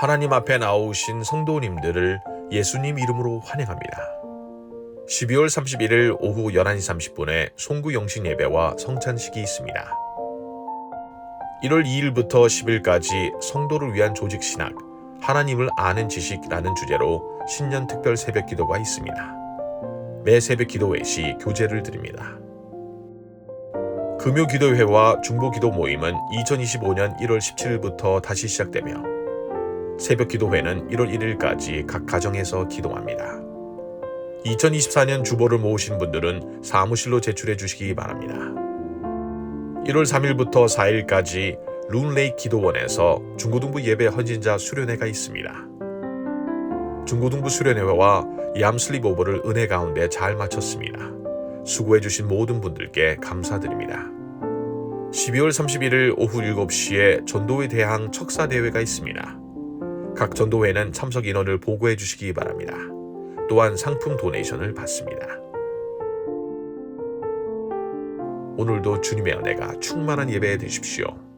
하나님 앞에 나오신 성도님들을 예수님 이름으로 환영합니다. 12월 31일 오후 11시 30분에 송구 영신 예배와 성찬식이 있습니다. 1월 2일부터 10일까지 성도를 위한 조직 신학, 하나님을 아는 지식이라는 주제로 신년 특별 새벽 기도가 있습니다. 매 새벽 기도회 시 교제를 드립니다. 금요 기도회와 중보 기도 모임은 2025년 1월 17일부터 다시 시작되며 새벽 기도회는 1월 1일까지 각 가정에서 기도합니다. 2024년 주보를 모으신 분들은 사무실로 제출해 주시기 바랍니다. 1월 3일부터 4일까지 룬레이 기도원에서 중고등부 예배 헌신자 수련회가 있습니다. 중고등부 수련회와 얌슬립 오버를 은혜 가운데 잘 마쳤습니다. 수고해 주신 모든 분들께 감사드립니다. 12월 31일 오후 7시에 전도회 대항 척사대회가 있습니다. 각 전도회는 참석 인원을 보고해 주시기 바랍니다. 또한 상품 도네이션을 받습니다. 오늘도 주님의 은혜가 충만한 예배 되십시오.